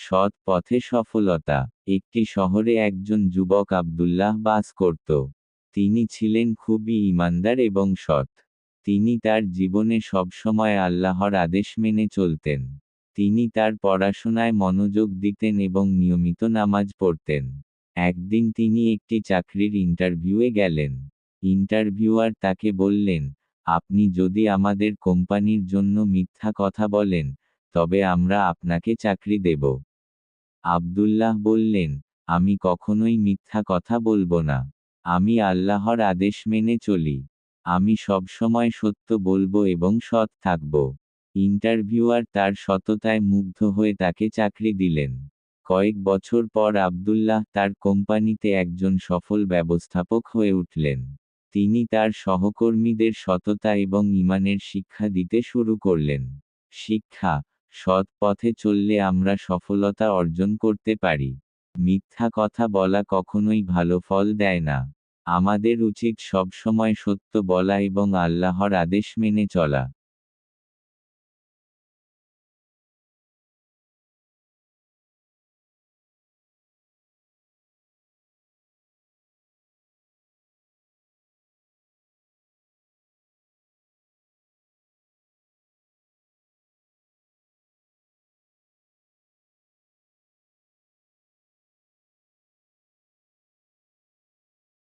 সৎ পথে সফলতা। একটি শহরে একজন যুবক আবদুল্লাহ বাস করত। তিনি ছিলেন খুবই ইমানদার এবং সৎ। তিনি তার জীবনে সবসময় আল্লাহর আদেশ মেনে চলতেন। তিনি তার পড়াশোনায় মনোযোগ দিতেন এবং নিয়মিত নামাজ পড়তেন। একদিন তিনি একটি চাকরির ইন্টারভিউয়ে গেলেন। ইন্টারভিউয়ার তাকে বললেন, আপনি যদি আমাদের কোম্পানির জন্য মিথ্যা কথা বলেন, তবে আমরা আপনাকে চাকরি দেব। আবদুল্লাহ বললেন, আমি কখনোই মিথ্যা কথা বলব না। আমি আল্লাহর আদেশ মেনে চলি। আমি সবসময় সত্য বলব এবং সৎ থাকব। ইন্টারভিউয়ার তার সততায় মুগ্ধ হয়ে তাকে চাকরি দিলেন। কয়েক বছর পর আবদুল্লাহ তার কোম্পানিতে একজন সফল ব্যবস্থাপক হয়ে উঠলেন। তিনি তার সহকর্মীদের সততা এবং ইমানের শিক্ষা দিতে শুরু করলেন। শিক্ষা সৎ পথে চললে আমরা সফলতা অর্জন করতে পারি। মিথ্যা কথা বলা কখনোই ভালো ফল দেয় না। আমাদের উচিত সবসময় সত্য বলা এবং আল্লাহর আদেশ মেনে চলা।